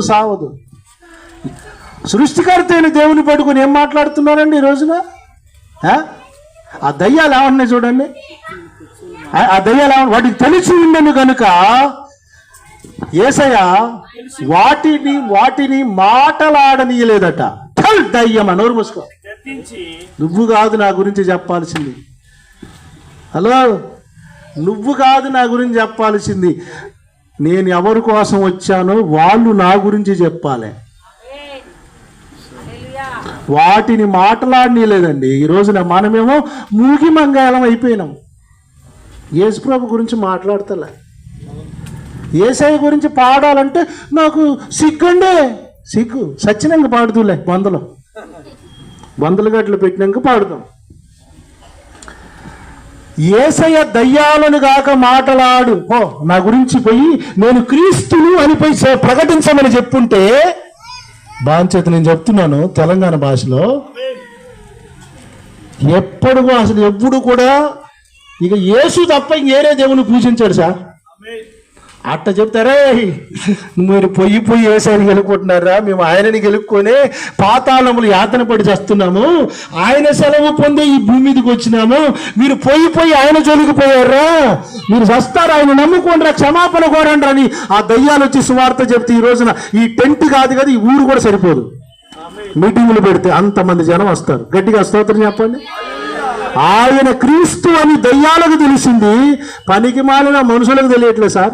సావదు. సృష్టికర్త అయిన దేవుని పట్టుకుని ఏం మాట్లాడుతున్నారండి ఈ రోజున? ఆ? ఆ దయ్యాలు ఏమన్నాయి చూడండి? ఆ- దయ్యాలు ఏమన్నా వాటికి తెలిసి ఉండను కనుక ఏసయ్య వాటిని వాటిని మాటలాడనీయలేదట. ఠల్ దయ్యమా నోరు మూసుకో. నువ్వు కాదు నా గురించి చెప్పాల్సింది. హలో? నువ్వు కాదు నా గురించి చెప్పాల్సింది. నేను ఎవరి కోసం వచ్చానో వాళ్ళు నా గురించి చెప్పాలి. వాటిని మాట్లాడనీ లేదండి ఈ రోజున మనమేమో మూగి మంగాళం అయిపోయినాం. యేసుప్రభు గురించి మాట్లాడతలే. ఏసఐ గురించి పాడాలంటే నాకు సిగ్గుండే. సిగ్గు. సచ్చినంగా పాడుతులే వందలు వందలు గట్లు పెట్టినాక పాడుతాం. ఏసయ దయ్యాలను గాక మాటలాడు. ఓ నా గురించి పోయి నేను క్రీస్తును అని పోయి ప్రకటించమని చెప్పుంటే బాంచేత నేను చెప్తున్నాను తెలంగాణ భాషలో. ఎప్పుడు అసలు ఎప్పుడు కూడా ఇక యేసు తప్ప ఇంకేరే దేవుని పూజించాడు సార్. అట్ట చెప్తారే మీరు పొయ్యి పొయ్యి వేసారి గెలుకుంటున్నారా? మేము ఆయనని గెలుక్కొని పాతాళములు యాతన పడి చేస్తున్నాము. ఆయన సెలవు పొందే ఈ భూమి మీదకి వచ్చినాము. మీరు పొయ్యి పొయ్యి ఆయన జోలికిపోయారా మీరు వస్తారు? ఆయన నమ్ముకోండి క్షమాపణ కోరండి అని ఆ దయ్యాలు వచ్చి సువార్త చెప్తే ఈ రోజున ఈ టెంట్ కాదు కదా ఈ ఊరు కూడా సరిపోదు. మీటింగులు పెడితే అంతమంది జనం వస్తారు. గట్టిగా స్తోత్రం చెప్పండి. ఆయన క్రీస్తు అని దయ్యాలకు తెలిసింది పనికి మాలిన మనుషులకు తెలియట్లేదు సార్.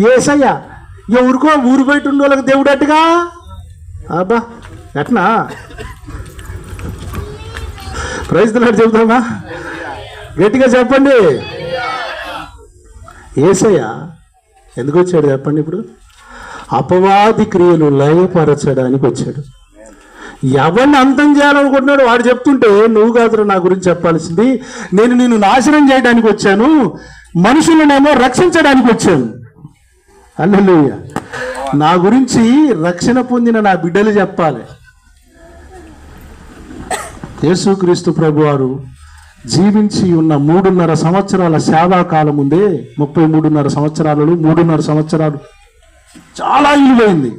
ఏసయ్య ఎవరికో ఊరు బయట ఉన్న వాళ్ళకి దేవుడు అట్టుగా? అబ్బా ఎట్నా? ప్రైజ్ దినాడు చెబుతామా గట్టిగా చెప్పండి. ఏసయ్య ఎందుకు వచ్చాడు చెప్పండి ఇప్పుడు? అపవాది క్రియలు లయపరచడానికి వచ్చాడు. ఎవరిని అంతం చేయాలనుకుంటున్నాడు వాడు చెప్తుంటే నువ్వు కాదురా నా గురించి చెప్పాల్సింది. నేను నిన్ను నాశనం చేయడానికి వచ్చాను. మనుషులనేమో రక్షించడానికి వచ్చాను. అల్లెలుయ్య నా గురించి రక్షణ పొందిన నా బిడ్డలు చెప్పాలి. యేసుక్రీస్తు ప్రభు వారు జీవించి ఉన్న మూడున్నర సంవత్సరాల సేవాకాలం ముందే ఉందే ముప్పై మూడున్నర సంవత్సరాలలో మూడున్నర సంవత్సరాలు. చాలా ఇలువైంది